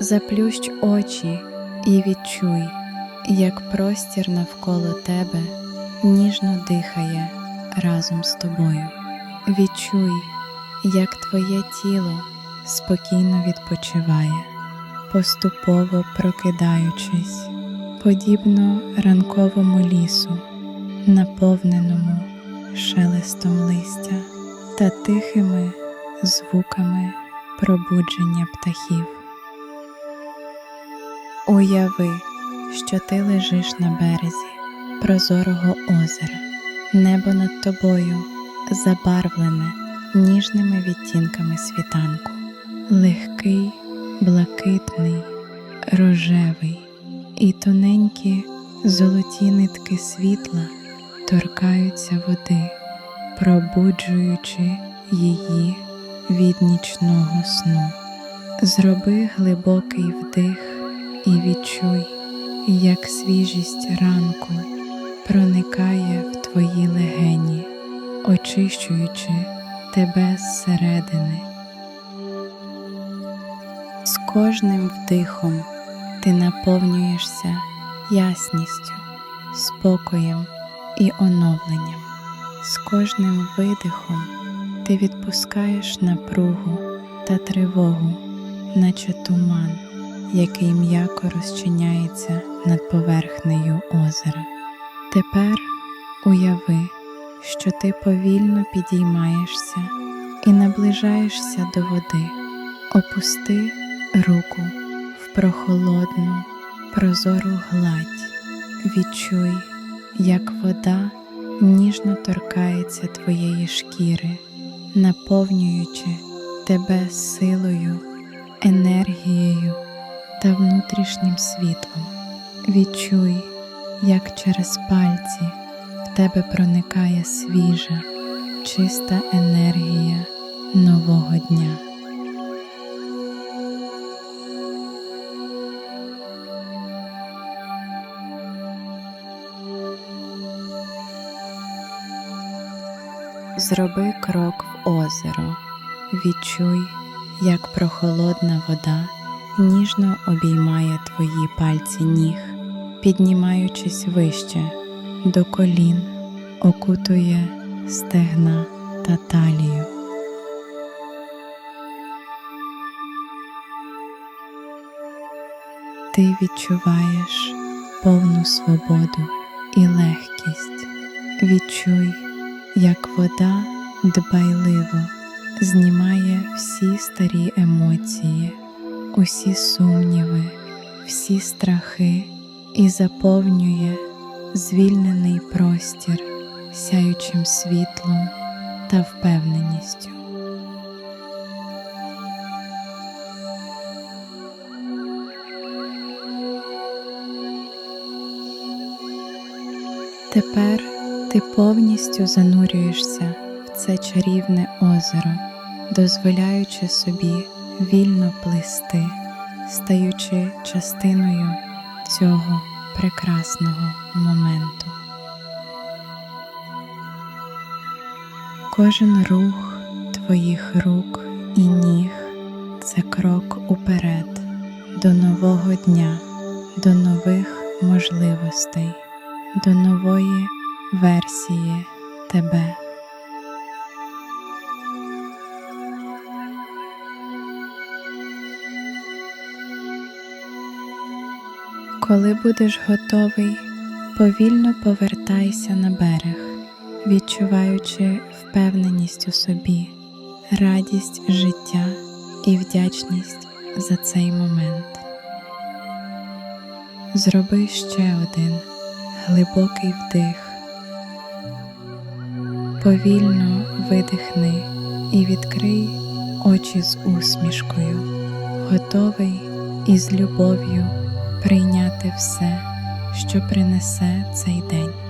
Заплющ очі і відчуй, як простір навколо тебе ніжно дихає разом з тобою. Відчуй, як твоє тіло спокійно відпочиває, поступово прокидаючись, подібно ранковому лісу, наповненому шелестом листя та тихими звуками пробудження птахів. Уяви, що ти лежиш на березі прозорого озера, небо над тобою забарвлене ніжними відтінками світанку, легкий, блакитний, рожевий і тоненькі золоті нитки світла торкаються води, пробуджуючи її від нічного сну. Зроби глибокий вдих і відчуй, як свіжість ранку проникає в твої легені, очищуючи тебе зсередини. З кожним вдихом ти наповнюєшся ясністю, спокоєм і оновленням. З кожним видихом ти відпускаєш напругу та тривогу, наче туман, який м'яко розчиняється над поверхнею озера. Тепер уяви, що ти повільно підіймаєшся і наближаєшся до води. Опусти руку в прохолодну, прозору гладь. Відчуй, як вода ніжно торкається твоєї шкіри, наповнюючи тебе силою, енергією та внутрішнім світлом. Відчуй, як через пальці в тебе проникає свіжа, чиста енергія нового дня. Зроби крок в озеро, відчуй, як прохолодна вода ніжно обіймає твої пальці ніг, піднімаючись вище до колін, окутує стегна та талію. Ти відчуваєш повну свободу і легкість. Відчуй, як вода дбайливо знімає всі старі емоції, усі сумніви, всі страхи і заповнює звільнений простір сяючим світлом та впевненістю. Тепер ти повністю занурюєшся в це чарівне озеро, дозволяючи собі вільно плисти, стаючи частиною цього прекрасного моменту. Кожен рух твоїх рук і ніг це крок уперед до нового дня, до нових можливостей, до нової версії тебе. Коли будеш готовий, повільно повертайся на берег, відчуваючи впевненість у собі, радість життя і вдячність за цей момент. Зроби ще один глибокий вдих, повільно видихни і відкрий очі з усмішкою, готовий із любов'ю прийняти все, що принесе цей день.